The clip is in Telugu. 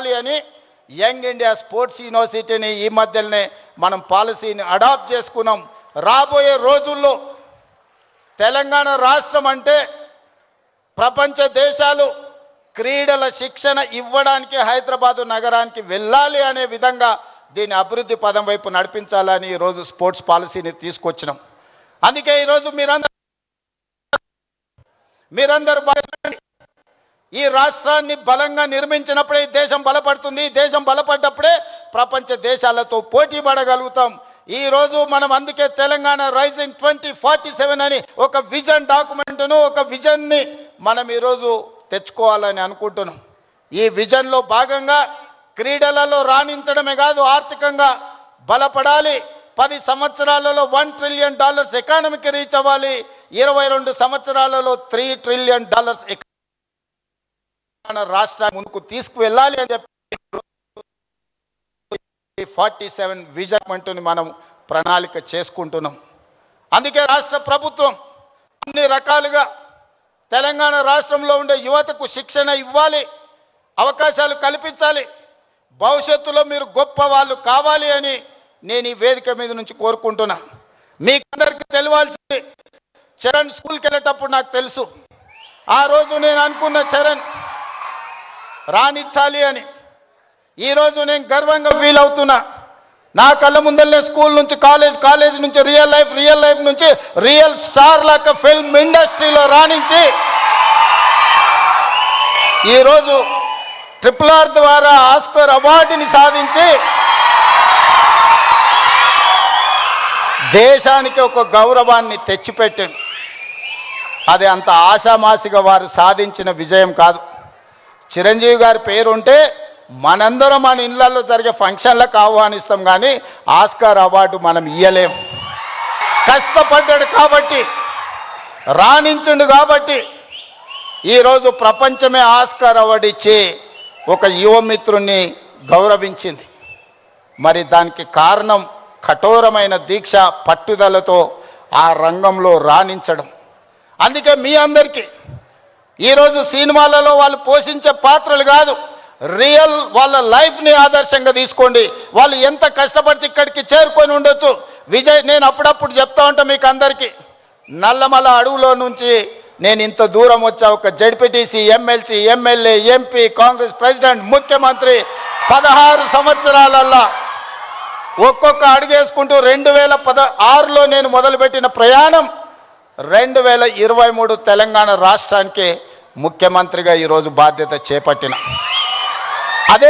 వెళ్ళాలి అని యంగ్ ఇండియా స్పోర్ట్స్ యూనివర్సిటీని ఈ మధ్యనే మనం పాలసీని అడాప్ట్ చేసుకున్నాం. రాబోయే రోజుల్లో తెలంగాణ రాష్ట్రం అంటే ప్రపంచ దేశాలు క్రీడల శిక్షణ ఇవ్వడానికి హైదరాబాదు నగరానికి వెళ్ళాలి అనే విధంగా దీని అభివృద్ధి పదం వైపు నడిపించాలని ఈరోజు స్పోర్ట్స్ పాలసీని తీసుకొచ్చినాం. అందుకే ఈరోజు మీరందరూ మీరందరూ ఈ రాష్ట్రాన్ని బలంగా నిర్మించినప్పుడే దేశం బలపడుతుంది. దేశం బలపడ్డప్పుడే ప్రపంచ దేశాలతో పోటీ పడగలుగుతాం. ఈ రోజు మనం అందుకే Telangana rising twenty forty seven అని ఒక విజన్ డాక్యుమెంట్ను ఒక విజన్ని మనం ఈరోజు తెచ్చుకోవాలని అనుకుంటున్నాం. ఈ విజన్లో భాగంగా క్రీడలలో రాణించడమే కాదు ఆర్థికంగా బలపడాలి. పది సంవత్సరాలలో వన్ ట్రిలియన్ డాలర్స్ ఎకానమీకి రీచ్ అవ్వాలి. ఇరవై రెండు సంవత్సరాలలో త్రీ ట్రిలియన్ డాలర్స్ రాష్ట్రాన్ని ముందుకు తీసుకువెళ్ళాలి అని చెప్పి ఫార్టీ సెవెన్ విజన్ మనం ప్రణాళిక చేసుకుంటున్నాం. అందుకే రాష్ట్ర ప్రభుత్వం అన్ని రకాలుగా తెలంగాణ రాష్ట్రంలో ఉండే యువతకు శిక్షణ ఇవ్వాలి అవకాశాలు కల్పించాలి భవిష్యత్తులో మీరు గొప్ప వాళ్ళు కావాలి అని నేను ఈ వేదిక మీద నుంచి కోరుకుంటున్నా. మీకందరికీ తెలియాల్సింది చరణ్ స్కూల్కి వెళ్ళేటప్పుడు నాకు తెలుసు. ఆ రోజు నేను అనుకున్న చరణ్ రాణించాలి అని. ఈరోజు నేను గర్వంగా ఫీల్ అవుతున్నా. నా కళ్ళ ముందరనే స్కూల్ నుంచి కాలేజ్ కాలేజ్ నుంచి రియల్ లైఫ్ రియల్ లైఫ్ నుంచి రియల్ స్టార్ లాగా ఫిల్మ్ ఇండస్ట్రీలో రాణించి ఈరోజు ట్రిపుల్ ఆర్ ద్వారా ఆస్కర్ అవార్డుని సాధించి దేశానికి ఒక గౌరవాన్ని తెచ్చిపెట్టింది. అది అంత ఆశామాసిగా వారు సాధించిన విజయం కాదు. చిరంజీవి గారి పేరు ఉంటే మనందరం మన ఇళ్ళలో జరిగే ఫంక్షన్లకు ఆహ్వానిస్తాం కానీ ఆస్కార్ అవార్డు మనం ఇయ్యలేం. కష్టపడ్డాడు కాబట్టి రాణించుండు కాబట్టి ఈరోజు ప్రపంచమే ఆస్కార్ అవార్డు ఇచ్చి ఒక యువమిత్రుణ్ణి గౌరవించింది. మరి దానికి కారణం కఠోరమైన దీక్ష పట్టుదలతో ఆ రంగంలో రాణించడం. అందుకే మీ అందరికీ ఈరోజు సినిమాలలో వాళ్ళు పోషించే పాత్రలు కాదు. రియల్ వాళ్ళ లైఫ్ని ఆదర్శంగా తీసుకోండి. వాళ్ళు ఎంత కష్టపడితే ఇక్కడికి చేరుకొని ఉండొచ్చు. విజయ్ నేను అప్పుడప్పుడు చెప్తా ఉంటా మీకు అందరికీ. నల్లమల అడవులో నుంచి నేను ఇంత దూరం వచ్చా. ఒక ZPTC MLC MLA MP Congress president ముఖ్యమంత్రి పదహారు సంవత్సరాలల్లా ఒక్కొక్క అడుగేసుకుంటూ రెండు వేల పద ఆరులో నేను మొదలుపెట్టిన ప్రయాణం రెండు వేల ఇరవై మూడు తెలంగాణ రాష్ట్రానికి ముఖ్యమంత్రిగా ఈరోజు బాధ్యత చేపట్టిన